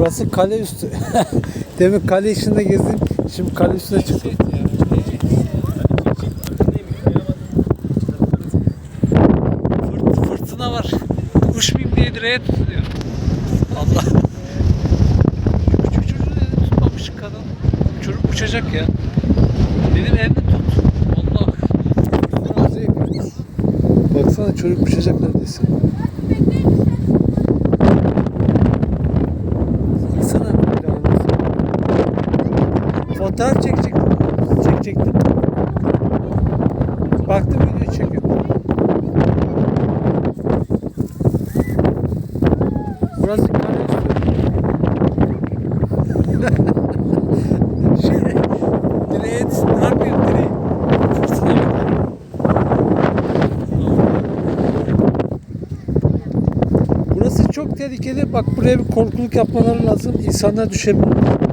Burası kale üstü. Demin kale içinde gezdim. Şimdi kale üstüne çıktım. Fırt, fırtına var. Kuş muyum diye direğe tutuyor. Allah. Dedi, tutmamış kadın. Çocuk uçacak ya. Dedim elini tut. Allah. Baksana çocuk uçacak neredeyse. Baksana. Fotoğraf çekecektim. Çekecektim. Baktım video çekiyor. Burası şey, direğe ne bak. Burası çok tehlikeli. Bak buraya bir korkuluk yapmaları lazım. İnsanlar düşebilir.